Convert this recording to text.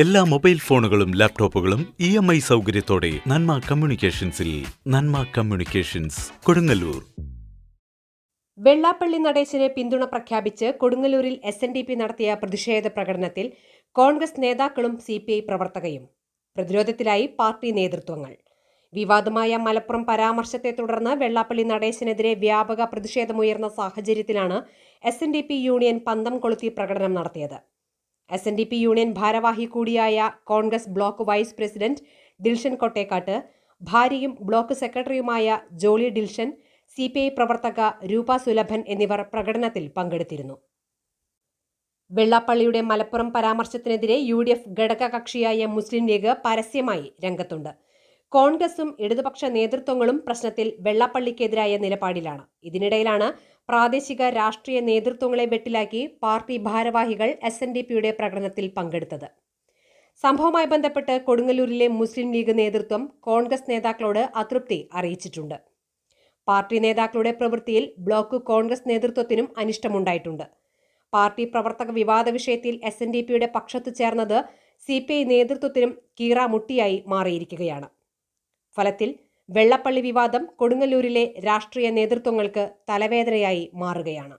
എല്ലാ മൊബൈൽ ഫോണുകളും ലാപ്ടോപ്പുകളും ഇ എം ഐ സൗകര്യത്തോടെ നന്മ കമ്മ്യൂണിക്കേഷൻസിൽ നന്മ കമ്മ്യൂണിക്കേഷൻസ് കൊടുങ്ങല്ലൂർ. വെള്ളാപ്പള്ളി നടേശനെ പിന്തുണ പ്രഖ്യാപിച്ച് കൊടുങ്ങല്ലൂരിൽ എസ് എൻ ഡി പി നടത്തിയ പ്രതിഷേധ പ്രകടനത്തിൽ കോൺഗ്രസ് നേതാക്കളും സി പി ഐ പ്രവർത്തകയും. പ്രതിരോധത്തിലായി പാർട്ടി നേതൃത്വങ്ങൾ. വിവാദമായ മലപ്പുറം പരാമർശത്തെ തുടർന്ന് വെള്ളാപ്പള്ളി നടേശനെതിരെ വ്യാപക പ്രതിഷേധമുയർന്ന സാഹചര്യത്തിലാണ് എസ് യൂണിയൻ പന്തം കൊളുത്തി പ്രകടനം നടത്തിയത്. S N D P union ഭാരവാഹി കൂടിയായ Congress block vice president Dilshan Kottekkat ഭാര്യയും ബ്ലോക്ക് സെക്രട്ടറിയുമായ Jolly Dilshan C P I പ്രവർത്തക രൂപ സുലഭൻ എന്നിവർ പ്രകടനത്തിൽ പങ്കെടുത്തിരുന്നു. വെള്ളാപ്പള്ളിയുടെ മലപ്പുറം പരാമർശത്തിനെതിരെ യു ഡി എഫ് ഘടകകക്ഷിയായ മുസ്ലിം ലീഗ് പരസ്യമായി രംഗത്തുണ്ട്. കോൺഗ്രസും ഇടതുപക്ഷ നേതൃത്വങ്ങളും പ്രശ്നത്തിൽ വെള്ളാപ്പള്ളിക്കെതിരായ നിലപാടിലാണ്. ഇതിനിടയിലാണ് പ്രാദേശിക രാഷ്ട്രീയ നേതൃത്വങ്ങളെ വെട്ടിലാക്കി പാർട്ടി ഭാരവാഹികൾ എസ് എൻ ഡി പിയുടെ പ്രകടനത്തിൽ പങ്കെടുത്തത്. സംഭവവുമായി ബന്ധപ്പെട്ട് കൊടുങ്ങല്ലൂരിലെ മുസ്ലിം ലീഗ് നേതൃത്വം കോൺഗ്രസ് നേതാക്കളോട് അതൃപ്തി അറിയിച്ചിട്ടുണ്ട്. പാർട്ടി നേതാക്കളുടെ പ്രവൃത്തിയിൽ ബ്ലോക്ക് കോൺഗ്രസ് നേതൃത്വത്തിനും അനിഷ്ടമുണ്ടായിട്ടുണ്ട്. പാർട്ടി പ്രവർത്തക വിവാദ വിഷയത്തിൽ എസ് എൻ ഡി പിയുടെ പക്ഷത്ത് ചേർന്നത് സി പി ഐ നേതൃത്വത്തിനും കീറാമുട്ടിയായി മാറിയിരിക്കുകയാണ്. ഫലത്തിൽ വെള്ളപ്പള്ളി വിവാദം കൊടുങ്ങല്ലൂരിലെ രാഷ്ട്രീയ നേതൃത്വങ്ങൾക്ക് തലവേദനയായി മാറുകയാണ്